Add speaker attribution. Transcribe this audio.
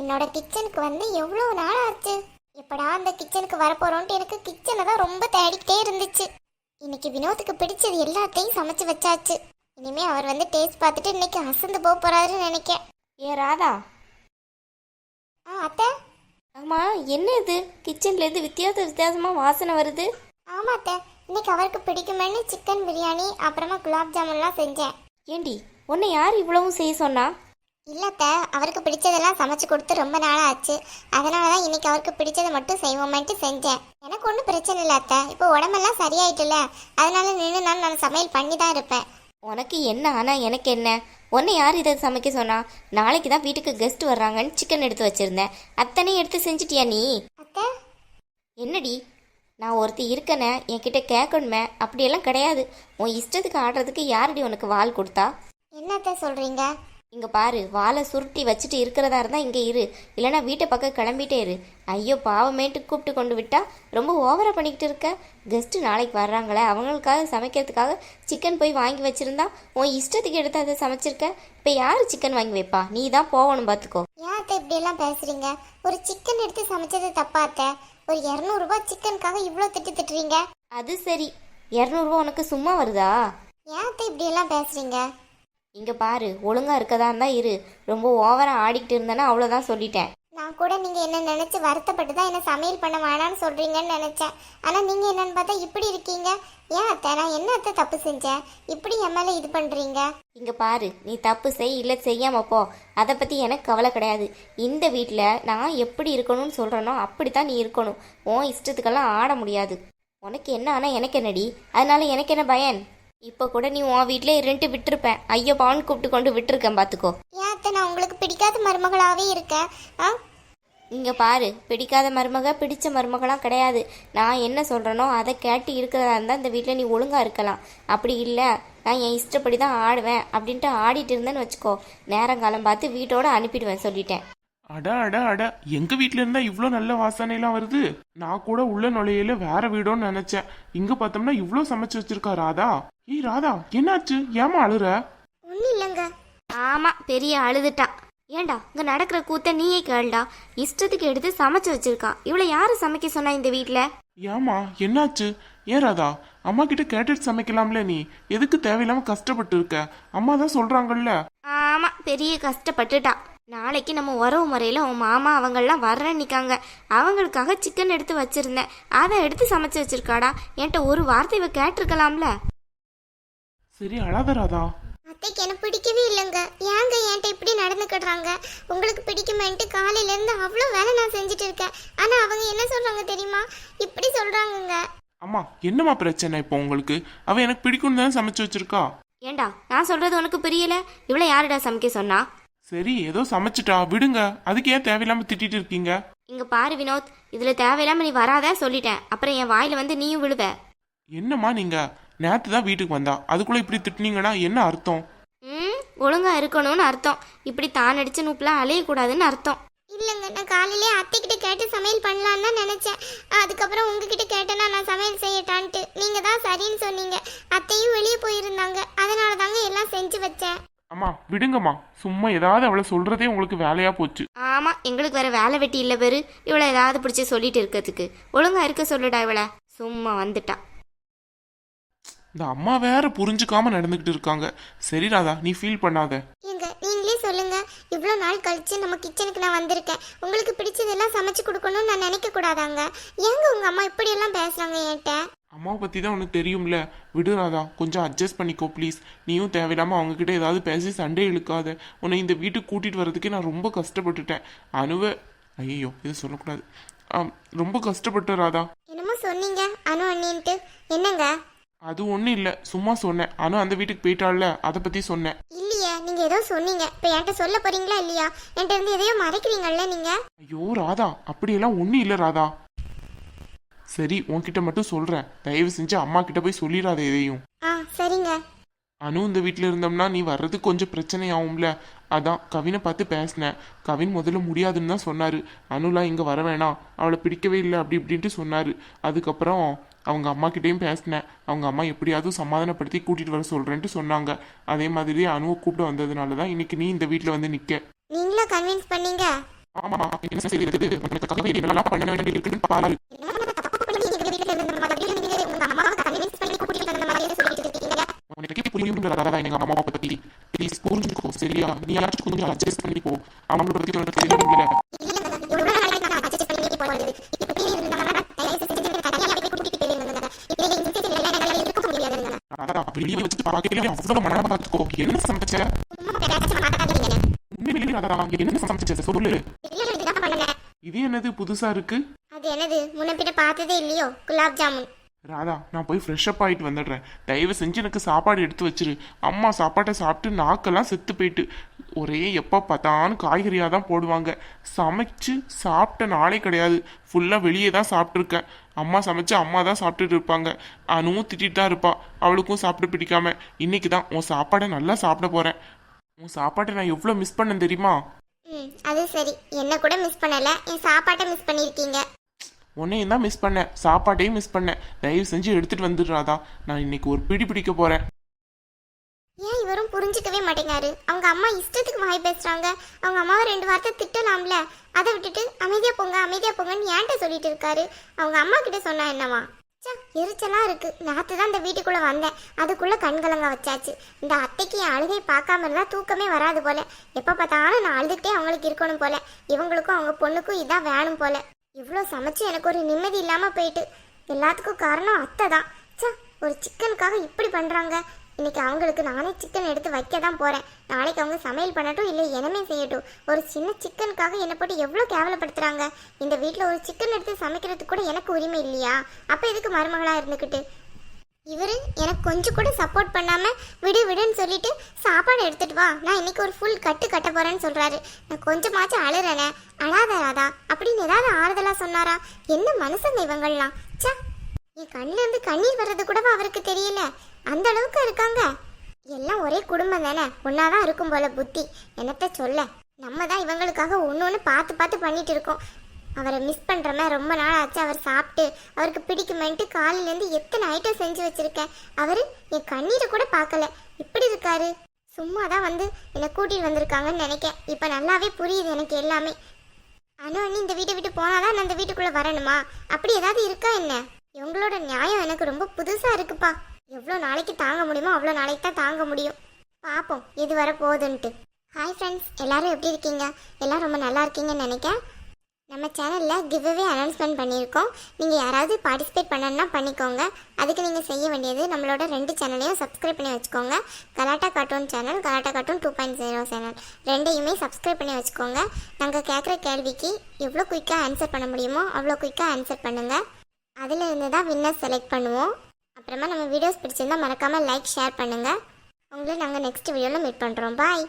Speaker 1: என்னோட கிச்சனுக்கு வந்து எவ்வளோ நாள் ஆச்சு? எப்படா அந்த கிச்சனுக்கு வரப்போறோன்ட்டு எனக்கு கிச்சனை தான் ரொம்ப தேடிக்கிட்டே இருந்துச்சு. இன்னைக்கு வினோத்துக்கு பிடிச்சது எல்லாத்தையும் சமைச்சு வச்சாச்சு. இனிமே அவர் வந்து டேஸ்ட் பார்த்துட்டு இன்னைக்கு அசந்து போக போறாருன்னு நினைக்கேன்.
Speaker 2: ஏ ராதா.
Speaker 1: ஆ அத்தை.
Speaker 2: ஆமா என்ன இது? கிச்சன்ல இருந்து வித்தியாச வித்தியாசமா வாசனை வருது.
Speaker 1: ஆமா அத்தை. இன்னைக்கு அவருக்கு பிடிக்குமேன்னு சிக்கன் பிரியாணி அப்புறமா குலாப் ஜாமுன்லாம் செஞ்சேன்.
Speaker 2: ஏண்டி உன்னை யார் இவ்வளவும் செய்ய சொன்னா?
Speaker 1: இல்ல அத்தை அவருக்கு பிடிச்சதெல்லாம் சமைச்சு கொடுத்து ரொம்ப நாள் ஆச்சு அதனால தான் இன்னைக்கு அவருக்கு பிடிச்சதை மட்டும் செய்வோமேன்ட்டு செஞ்சேன். எனக்கு ஒன்றும் பிரச்சனை இல்லை அத்தை இப்போ உடம்பெல்லாம் சரியாயிட்டுல. அதனால நின்று நான் நான் சமையல் பண்ணி தான் இருப்பேன்.
Speaker 2: உனக்கு என்ன ஆனா எனக்கு என்ன? உன்னை யார் இதை சமைக்க சொன்னா? நாளைக்கு தான் வீட்டுக்கு கெஸ்ட் வர்றாங்கன்னு சிக்கன் எடுத்து வச்சிருந்தேன். அத்தனையும் எடுத்து செஞ்சிட்டியா நீ?
Speaker 1: அத்தை?
Speaker 2: என்னடி? நான் ஒருத்தி இருக்கனே என்கிட்ட கேட்கணுமே. அப்படியெல்லாம் கிடையாது. உன் இஷ்டத்துக்கு ஆடுறதுக்கு யாரடி உனக்கு வால் கொடுத்தா?
Speaker 1: என்ன அத்தை சொல்றீங்க?
Speaker 2: இங்க பாரு வாழை சுருட்டி வச்சுட்டு இருக்கிறதா இருந்தா இங்க இரு. இல்லைன்னா வீட்டை பக்கம் கிளம்பிட்டே இரு. ஐயோ பாவமேட்டு கூப்பிட்டு கொண்டு விட்டா? ரொம்ப ஓவரா பண்ணிக்கிட்டு இருக்க? கெஸ்ட் நாளைக்கு வர்றாங்களே அவங்களுக்காக சமைக்கிறதுக்காக சிக்கன் போய் வாங்கி வச்சிருந்தா? உன் இஷ்டத்துக்கு எடுத்து அதை சமைச்சிருக்க? இப்ப யாரு சிக்கன் வாங்கி வைப்பா? நீ தான் போகணும் பாத்துக்கோ.
Speaker 1: ஏன் அத்தை இப்படி எல்லாம் பேசுறீங்க? ஒரு சிக்கன் எடுத்து சமைச்சது தப்பா அத்தை? ஒரு இரநூறுபா சிக்கனுக்காக இவ்வளோ திட்டு திட்டுறீங்க?
Speaker 2: அது சரி. இரநூறுவா உனக்கு சும்மா வருதா?
Speaker 1: ஏன் அத்தை இப்படி எல்லாம் பேசுறீங்க?
Speaker 2: இங்க பாரு ஒழுங்கா இருக்கதா இருந்தா இரு. ரொம்ப ஓவரா ஆடிக்கிட்டு இருந்தேன்னா அவ்வளவுதான் சொல்லிட்டேன்.
Speaker 1: நான் கூட நீங்க என்ன நினைச்சு வருத்தப்பட்டு தான் என்ன சமையல் பண்ண வேணாம்னு சொல்றீங்கன்னு நினைச்சேன். ஆனா நீங்க என்னன்னு பார்த்தா இப்படி இருக்கீங்க. ஏன் அத்தை நான் என்ன அத்தை தப்பு செஞ்சேன்? இப்படி என் மேல இது பண்றீங்க?
Speaker 2: இங்க பாரு நீ தப்பு செய் இல்ல செய்யாம போ. அதை பத்தி எனக்கு கவலை கிடையாது. இந்த வீட்ல நான் எப்படி இருக்கணும்னு சொல்றேனோ அப்படித்தான் நீ இருக்கணும். உன் இஷ்டத்துக்கெல்லாம் ஆட முடியாது. உனக்கு என்ன ஆனா எனக்கு என்னடி? அதனால எனக்கு என்ன பயன்? இப்ப கூட நீ உன் வீட்லயே இருந்துட்டு விட்டுருப்பேன். ஐயோ பாவன் கூப்பிட்டு கொண்டு விட்டுருக்கேன் பாத்துக்கோ.
Speaker 1: ஏன் அத்தை நான் உங்களுக்கு பிடிக்காத மருமகளாவே இருக்கேன். ஆ?
Speaker 2: இங்க பாரு பிடிக்காத மருமக பிடிச்ச மருமகளாம் கிடையாது. நான் என்ன சொல்றேனோ அதை கேட்டு இருக்கிறதா இருந்தா இந்த வீட்டில் நீ ஒழுங்கா இருக்கலாம். அப்படி இல்லை நான் என் இஷ்டப்படி தான் ஆடுவேன் அப்படின்ட்டு ஆடிட்டு இருந்தேன்னு வச்சுக்கோ. நேரங்காலம் பார்த்து வீட்டோட அனுப்பிடுவேன் சொல்லிட்டேன்.
Speaker 3: அட அட அட எங்க வீட்ல இருந்தா இவ்ளோ நல்ல வாசனை எல்லாம் வருது? நான் கூட உள்ள நுழையில வேற வீடோன்னு நினைச்சேன். இங்க பார்த்தோம்னா இவ்ளோ சமைச்சு வச்சிருக்கா ராதா. ஏய் ராதா என்னாச்சு? ஏமா அழுற?
Speaker 1: ஒன்றும் இல்லைங்க.
Speaker 2: ஆமா பெரிய அழுதுட்டா. ஏண்டா இங்க நடக்கிற கூத்த நீயே கேளுடா. இஷ்டத்துக்கு எடுத்து சமைச்சு வச்சிருக்கா. இவளை யாரு சமைக்க சொன்னா இந்த வீட்ல?
Speaker 3: ஏமா என்னாச்சு? ஏன் ராதா அம்மா கிட்ட கேட்டுட்டு சமைக்கலாம்ல நீ? எதுக்கு தேவையில்லாம கஷ்டப்பட்டு இருக்க? அம்மா தான் சொல்றாங்கல்ல.
Speaker 2: ஆமா பெரிய கஷ்டப்பட்டுட்டா. நாளைக்கு நம்ம உறவு முறையில் உன் மாமா அவங்கெல்லாம் வர்றேன்னு நிற்காங்க அவங்களுக்காக சிக்கன் எடுத்து வச்சிருந்தேன். அதை எடுத்து சமைச்சு வச்சிருக்காடா. என்கிட்ட ஒரு வார்த்தை இவ கேட்டிருக்கலாம்ல.
Speaker 3: சரி அழாத ராதா.
Speaker 1: அத்தைக்கு எனக்கு பிடிக்கவே இல்லைங்க. ஏங்க என்கிட்ட இப்படி நடந்துக்கிடுறாங்க உங்களுக்கு பிடிக்குமேன்ட்டு காலையில இருந்து அவ்வளோ வேலை நான் செஞ்சுட்டு இருக்கேன். ஆனா அவங்க என்ன சொல்றாங்க தெரியுமா? இப்படி சொல்றாங்கங்க.
Speaker 3: அம்மா என்னம்மா பிரச்சனை இப்போ உங்களுக்கு? அவ எனக்கு பிடிக்கும்னு தான் சமைச்சு வச்சிருக்கா?
Speaker 2: ஏண்டா நான் சொல்றது உனக்கு புரியல? இவளை யாருடா சமைக்க சொன்னா?
Speaker 3: சரி ஏதோ சமைச்சிட்டா விடுங்க. அதுக்கு ஏன் தேவையில்லாம திட்டிட்டு இருக்கீங்க?
Speaker 2: இங்க பாரு வினோத் இதுல தேவையில்லாம நீ வராத சொல்லிட்டேன். அப்புறம் என் வாயில வந்து நீயும் விழுவ.
Speaker 3: என்னம்மா நீங்க? நேத்து தான் வீட்டுக்கு வந்தா. அதுக்குள்ள இப்படி திட்டுனீங்கன்னா என்ன அர்த்தம்?
Speaker 2: ம் ஒழுங்கா இருக்கணும்னு அர்த்தம். இப்படி தான் அடிச்சு நூப்புலாம் அலையக்கூடாதுன்னு அர்த்தம்.
Speaker 1: இல்லைங்க நான் காலையிலே அத்தைக்கிட்ட கேட்டு சமையல் பண்ணலான்னு தான் நினச்சேன். அதுக்கப்புறம் உங்ககிட்ட கேட்டேன்னா நான் சமையல் செய்யட்டான்ட்டு. நீங்கள் தான் சரின்னு சொன்னீங்க. அத்தையும் வெளியே போயிருந்தாங்க. அதனால தாங்க எல்லாம் செஞ்சு வச்சேன்.
Speaker 3: அம்மா விடுங்கம்மா. சும்மா ஏதாவது அவளை சொல்றதே உங்களுக்கு வேலையா போச்சு.
Speaker 2: ஆமா எங்களுக்கு வேற வேலை வெட்டி இல்ல பேரு. இவளை ஏதாவது பிடிச்சி சொல்லிட்டு இருக்கிறதுக்கு. ஒழுங்கா இருக்க சொல்லுடா இவளை. சும்மா வந்துட்டா.
Speaker 3: இந்த அம்மா வேற புரிஞ்சுக்காம நடந்துகிட்டு இருக்காங்க. சரி ராதா நீ ஃபீல் பண்ணாத.
Speaker 1: ஏங்க நீங்களே சொல்லுங்க. இவ்வளோ நாள் கழிச்சு நம்ம கிச்சனுக்கு நான் வந்திருக்கேன். உங்களுக்கு பிடிச்சதெல்லாம் சமைச்சு கொடுக்கணும்னு நான் நினைக்க கூடாதாங்க? ஏங்க உங்க அம்மா இப்படியெல்லாம் பேசுறாங்க என்கிட்ட?
Speaker 3: அம்மாவை பத்தி தான் உனக்கு தெரியும்ல? விடு ராதா கொஞ்சம் அட்ஜஸ்ட் பண்ணிக்கோ ப்ளீஸ் நீயும் தேவையில்லாம அவங்க கிட்ட ஏதாவது பேசி சண்டை இழுக்காத. உன்னை இந்த வீட்டுக்கு கூட்டிட்டு வர்றதுக்கே நான் ரொம்ப கஷ்டப்பட்டுட்டேன். அனுவ ஐயோ இது சொல்லக்கூடாது. ரொம்ப கஷ்டப்பட்டேன் ராதா.
Speaker 1: என்னமோ சொன்னீங்க அனு அண்ணின்ட்டு. என்னங்க?
Speaker 3: அது ஒன்றும் இல்லை சும்மா சொன்னேன். அனு அந்த வீட்டுக்கு போயிட்டாள்ல அதை பத்தி சொன்னேன்.
Speaker 1: இல்லையே நீங்க ஏதோ சொன்னீங்க. இப்போ என்கிட்ட சொல்ல போறீங்களா இல்லையா? என்கிட்ட இருந்து எதையோ மறைக்கிறீங்கல்ல நீங்க?
Speaker 3: ஐயோ ராதா அப்படியெல்லாம் ஒன்றும் இல்லை ராதா. சரி உன்கிட்ட மட்டும் சொல்றேன் தயவு செஞ்சு அம்மா கிட்ட போய் சொல்லிடாத எதையும்
Speaker 1: ஆ சரிங்க
Speaker 3: அனு இந்த வீட்டில் இருந்தோம்னா நீ வர்றதுக்கு கொஞ்சம் பிரச்சனை ஆகும்ல அதான் கவினை பார்த்து பேசினேன் கவின் முதல்ல முடியாதுன்னு தான் சொன்னார் அனுலாம் இங்கே வர வேணாம் அவளை பிடிக்கவே இல்லை அப்படி இப்படின்ட்டு சொன்னார் அதுக்கப்புறம் அவங்க அம்மா கிட்டேயும் பேசினேன் அவங்க அம்மா எப்படியாவது சமாதானப்படுத்தி கூட்டிகிட்டு வர சொல்கிறேன்ட்டு சொன்னாங்க அதே மாதிரி அனுவை கூப்பிட்டு வந்ததுனால தான் இன்னைக்கு நீ இந்த வீட்டில் வந்து நிற்க
Speaker 1: நீங்களா கன்வின்ஸ் பண்ணீங்க
Speaker 3: ஆமாமா என்ன என்னெல்லாம் பண்ண வேண்டியது இருக்குன்னு பாரு உனக்கு புரியுங்கிறதா எங்க அம்மாவை பத்தி ப்ளீஸ் புரிஞ்சுக்கோ சரியா நீ யாச்சும் கொஞ்சம் அட்ஜஸ்ட் பண்ணி போ பத்தி உனக்கு தெரியல வெளியே வச்சுட்டு பார்க்கவே அவ்வளவு மனமா பார்த்துக்கோ என்ன சமைச்ச என்ன சமைச்ச சொல்லு இது என்னது புதுசா இருக்கு?
Speaker 1: அது என்னது? முன்ன பின்ன பார்த்ததே இல்லையோ? குலாப் ஜாமுன்.
Speaker 3: ராதா நான் போய் ஃப்ரெஷ் அப் ஆயிட்டு வந்துடுறேன். தயவு செஞ்சு எனக்கு சாப்பாடு எடுத்து வச்சிரு. அம்மா சாப்பாட்டை சாப்பிட்டு நாக்கெல்லாம் செத்து போயிட்டு. ஒரே எப்போ பார்த்தாலும் காய்கறியாக தான் போடுவாங்க. சமைச்சு சாப்பிட்ட நாளே கிடையாது. ஃபுல்லாக வெளியே தான் சாப்பிட்ருக்கேன் அம்மா சமைச்சு அம்மா தான் சாப்பிட்டுட்டு இருப்பாங்க. அனுவும் திட்டிட்டு தான் இருப்பா. அவளுக்கும் சாப்பிட பிடிக்காம. இன்னைக்கு தான் உன் சாப்பாடை நல்லா சாப்பிட போகிறேன் உன் சாப்பாட்டை நான் எவ்வளோ மிஸ் பண்ணேன் தெரியுமா?
Speaker 1: அது சரி. என்ன கூட மிஸ் பண்ணல. என் சாப்பாட்டை மிஸ் பண்ணியிருக்கீங்க.
Speaker 3: உன்னையும் தான் மிஸ் பண்ணேன். சாப்பாட்டையும் மிஸ் பண்ணேன். தயவு செஞ்சு எடுத்துட்டு வந்துடுறாதா. நான் இன்னைக்கு ஒரு பிடி பிடிக்க போறேன்.
Speaker 1: ஏன் இவரும் புரிஞ்சுக்கவே மாட்டேங்காரு? அவங்க அம்மா இஷ்டத்துக்கு வாய் பேசுறாங்க. அவங்க அம்மாவை ரெண்டு வார்த்தை திட்டலாம்ல. அதை விட்டுட்டு அமைதியா போங்க அமைதியா போங்கன்னு ஏன்ட்ட சொல்லிட்டு இருக்காரு? அவங்க அம்மா கிட்ட சொன்னா என்னவா? ச்சே, எரிச்சலா இருக்கு. நேத்து தான் இந்த வீட்டுக்குள்ள வந்தேன். அதுக்குள்ள கண்கலங்க வச்சாச்சு. இந்த அத்தைக்கு என் அழுகை பார்க்காம இருந்தா தூக்கமே வராது போல. எப்ப பார்த்தாலும் நான் அழுதுகிட்டே அவங்களுக்கு இருக்கணும் போல. இவங்களுக்கும் அவங்க பொண்ணுக்கும் இதான் வேணும் போல. இவ்வளோ சமைச்சு எனக்கு ஒரு நிம்மதி இல்லாமல் போயிட்டு. எல்லாத்துக்கும் காரணம் அத்தை தான் சா ஒரு சிக்கனுக்காக இப்படி பண்ணுறாங்க இன்னைக்கு அவங்களுக்கு நானே சிக்கன் எடுத்து வைக்க தான் போகிறேன் நாளைக்கு அவங்க சமையல் பண்ணட்டும் இல்லை எனமே செய்யட்டும். ஒரு சின்ன சிக்கனுக்காக என்னை போட்டு எவ்வளோ கேவலப்படுத்துகிறாங்க இந்த வீட்டில் ஒரு சிக்கன் எடுத்து சமைக்கிறதுக்கு கூட எனக்கு உரிமை இல்லையா? அப்போ எதுக்கு மருமகளாக இருந்துக்கிட்டு இவரு எனக்கு கொஞ்சம் கூட சப்போர்ட் பண்ணாம விடு விடுன்னு சொல்லிட்டு சாப்பாடு எடுத்துட்டு வா. நான் இன்னைக்கு ஒரு ஃபுல் கட்டு கட்ட போறேன்னு சொல்றாரு. நான் கொஞ்சமாச்சும் அழுறேனே. அழாத ராதா அப்படின்னு ஏதாவது ஆறுதலா சொன்னாரா? என்ன மனுஷங்க இவங்கள்லாம்? ச்சே என் கண்ணுல இருந்து கண்ணீர் வர்றது கூடவா அவருக்கு தெரியல. அந்த அளவுக்கு இருக்காங்க. எல்லாம் ஒரே குடும்பம் தானே. ஒன்னாதான் இருக்கும் போல புத்தி. என்னத்த சொல்ல? நம்ம தான் இவங்களுக்காக ஒன்று ஒன்று பார்த்து பார்த்து பண்ணிட்டு இருக்கோம். அவரை மிஸ் பண்ணுறமே ரொம்ப நாள் ஆச்சு அவர் சாப்பிட்டு அவருக்கு பிடிக்குமேன்ட்டு காலையிலேருந்து எத்தனை ஐட்டம் செஞ்சு வச்சுருக்கேன். அவர் என் கண்ணீரை கூட பார்க்கல. இப்படி இருக்காரு. சும்மா தான் வந்து என்னை கூட்டிகிட்டு வந்திருக்காங்கன்னு நினைக்கேன். இப்போ நல்லாவே புரியுது எனக்கு எல்லாமே. ஆனால் நீ இந்த வீட்டை விட்டு போனாதான் நான் இந்த வீட்டுக்குள்ளே வரணுமா? அப்படி ஏதாவது இருக்கா என்ன? இவங்களோட நியாயம் எனக்கு ரொம்ப புதுசாக இருக்குப்பா. எவ்வளோ நாளைக்கு தாங்க முடியுமோ அவ்வளோ நாளைக்கு தான் தாங்க முடியும். பார்ப்போம் இது வர போகுதுன்ட்டு ஹாய் ஃப்ரெண்ட்ஸ் எல்லாரும் எப்படி இருக்கீங்க? எல்லாரும் ரொம்ப நல்லா இருக்கீங்கன்னு நினைக்கேன். நம்ம சேனலில் கிவ்அவே அனௌன்ஸ்மெண்ட் பண்ணியிருக்கோம். நீங்கள் யாராவது பார்ட்டிசிபேட் பண்ணணும்னா பண்ணிக்கோங்க. அதுக்கு நீங்கள் செய்ய வேண்டியது நம்மளோட ரெண்டு சேனலையும் சப்ஸ்கிரைப் பண்ணி வச்சுக்கோங்க. Galatta cartoon channel Galatta cartoon two point zero channel. ரெண்டையுமே சப்ஸ்கிரைப் பண்ணி வச்சுக்கோங்க. நாங்கள் கேட்குற கேள்விக்கு எவ்வளோ குயிக்காக ஆன்சர் பண்ண முடியுமோ அவ்வளோ குயிக்காக ஆன்சர் பண்ணுங்கள் அதில் இருந்து தான் வின்னர் செலக்ட் பண்ணுவோம். அப்புறமா நம்ம வீடியோஸ் பிடிச்சிருந்தால் மறக்காமல் லைக் ஷேர் பண்ணுங்கள் உங்களை நாங்கள் நெக்ஸ்ட் வீடியோவில் மீட் பண்ணுறோம் பாய்